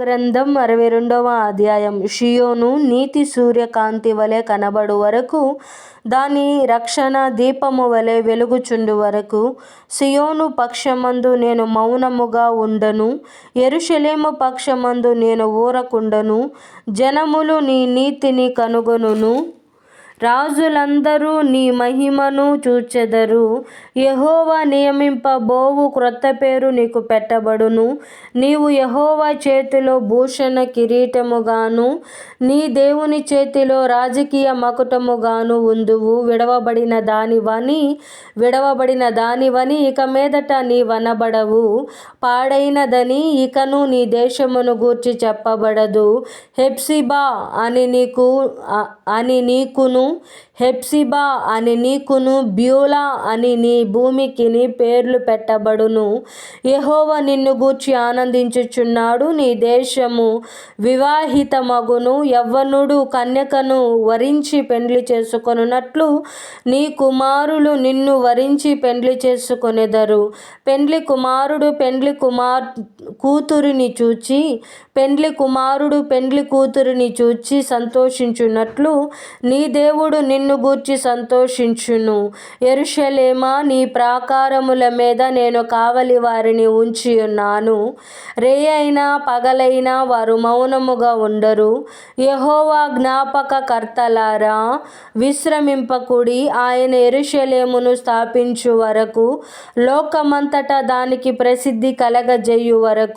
గ్రంథం అరవై రెండవ అధ్యాయం. షియోను నీతి సూర్యకాంతి వలె కనబడు వరకు దాని రక్షణ దీపము వలె వెలుగుచుండు వరకు సియోను పక్షమందు నేను మౌనముగా ఉండను ఎరుషలేము పక్షమందు నేను ఊరకుండను జనములు నీ నీతిని కనుగొనును. రాజులందరూ నీ మహిమను చూచెదరు. యహోవా నియమింపబోవు క్రొత్త పేరు నీకు పెట్టబడును. నీవు యహోవా చేతిలో భూషణ కిరీటముగాను నీ దేవుని చేతిలో రాజకీయ మకుటముగాను ఉందువు. విడవబడిన దానివని విడవబడిన దానివని ఇక మీదట నీ వనబడవు. పాడైనదని ఇకను నీ దేశమును గూర్చి చెప్పబడదు. హెప్సిబా అని నీకు అని నీకును హెప్సిబా అని నీకును బ్యూలా అని నీ భూమికిని పేర్లు పెట్టబడును. యహోవ నిన్ను గూర్చి ఆనందించుచున్నాడు నీ దేశము వివాహిత మగును యవ్వనుడు కన్యకను వరించి పెండ్లి చేసుకొనున్నట్లు నీ కుమారులు నిన్ను వరించి పెండ్లి చేసుకొనెదరు. పెండ్లి కుమారుడు పెండ్లి కుమార్ కూతురిని చూచి పెండ్లి కుమారుడు పెండ్లి కూతురిని చూచి సంతోషించున్నట్లు నీ దేవుడు నిన్ను గూర్చి సంతోషించును. ఎరుషలేమా నీ ప్రాకారముల మీద నేను కావలి వారిని ఉంచి ఉన్నాను. రే అయినా పగలైనా వారు మౌనముగా ఉండరు. యహోవా జ్ఞాపక కర్తలారా విశ్రమింపకుడి ఆయన ఎరుషలేమును స్థాపించు వరకు లోకమంతటా దానికి ప్రసిద్ధి కలగజేయు వరకు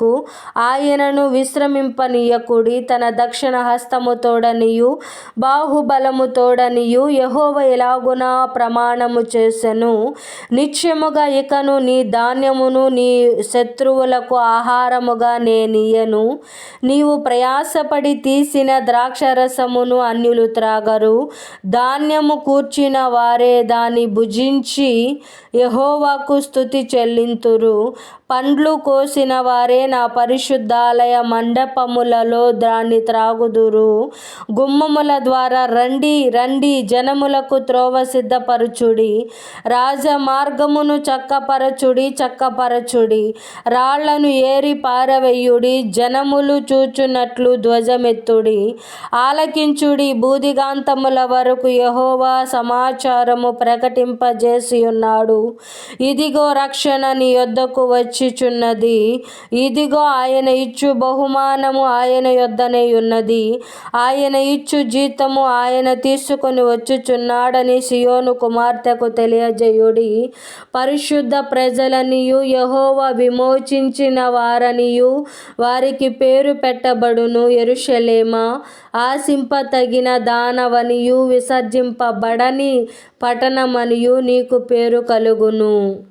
ఆయనను విశ్రమింపనీయకుడి తన దక్షిణ హస్తముతోడనియు బాహుబలముతోడనియు యహోవ ఎలాగున ప్రమాణము చేసెను. నిత్యముగా ఇకను నీ ధాన్యమును నీ శత్రువులకు ఆహారముగా నేనియను నీవు ప్రయాసపడి తీసిన ద్రాక్షరసమును అన్యులు త్రాగరు. ధాన్యము కూర్చిన వారే దాన్ని భుజించి యహోవాకు స్థుతి చెల్లింతురు. పండ్లు కోసిన వారే నా పరిశుద్ధాలయ మండపములలో దాన్ని త్రాగుదురు. గుమ్మముల ద్వారా రండి రండి జనములకు త్రోవ సిద్ధపరచుడి. రాజ మార్గమును చక్కపరచుడి చక్కపరచుడి. రాళ్ళను ఏరి పారవేయుడి జనములు చూచున్నట్లు ధ్వజమెత్తుడి. ఆలకించుడి బూదిగాంతముల వరకు యహోవా సమాచారము ప్రకటింపజేసి ఉన్నాడు ఇదిగో రక్షణ నీ యొద్దకు వచ్చిచున్నది ఇదిగో ఆయన ఇచ్చు బహుమానము ఆయన యొద్దనే ఉన్నది. ఆయన ఇచ్చు జీతము ఆయన తీసుకొని వచ్చుచున్నాడని సియోను కుమార్తెకు తెలియజేయుడి. పరిశుద్ధ ప్రజలనియు యహోవ విమోచించిన వారనియు వారికి పేరు పెట్టబడును ఎరుషలేమ ఆశింపతగిన దానవనియు విసర్జింపబడని పట్టణమనియు నీకు పేరు కలుగును.